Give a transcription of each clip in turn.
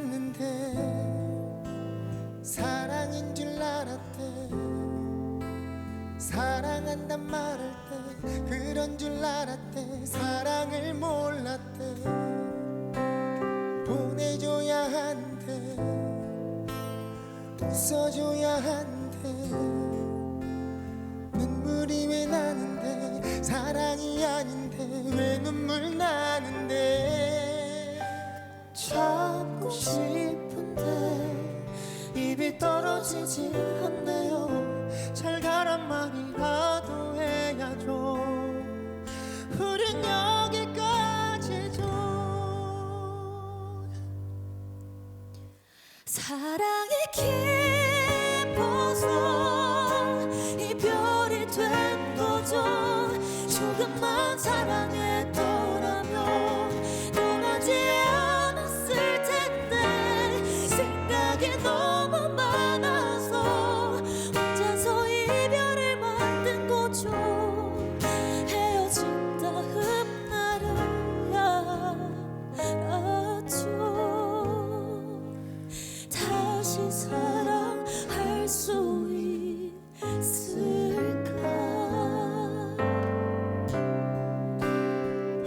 않는데 사랑인 줄 알았대. 사랑한단 말할 때 그런 줄 알았대. 사랑을 몰랐대. 보내줘야 한대. 웃어줘야 한대. 눈물이 왜 나는데 사랑이 아닌데 왜 싶은데 입이 떨어지지 않네요. 잘 가란 말이라도 해야죠. 우린 여기까지죠. 사랑이 깊어서 이별이 된 거죠. 조금만 사랑했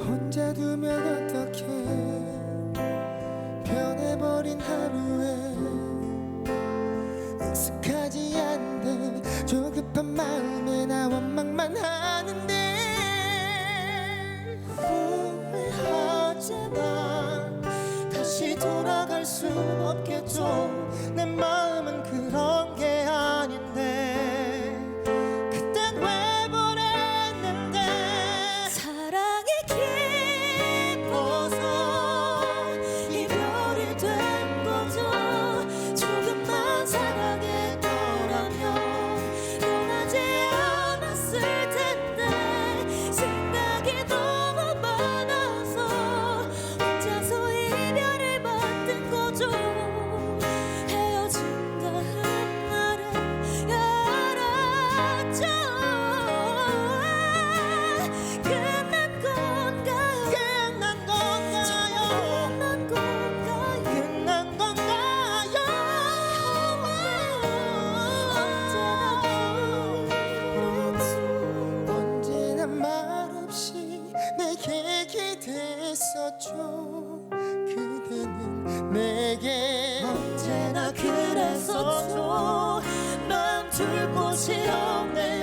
혼자 두면 어떡해. 변해버린 하루에 익숙하지 않은데 조급한 마음에 나 원망만 하는데. 후회하지만 다시 돌아갈 순 없겠죠. 내 마음 기대했었죠. 그대는 내게 언제나 그랬었죠. 마음 둘 곳이 없네요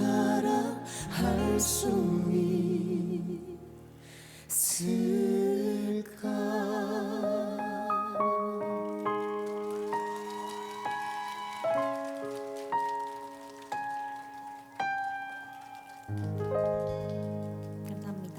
사랑할 수 있을까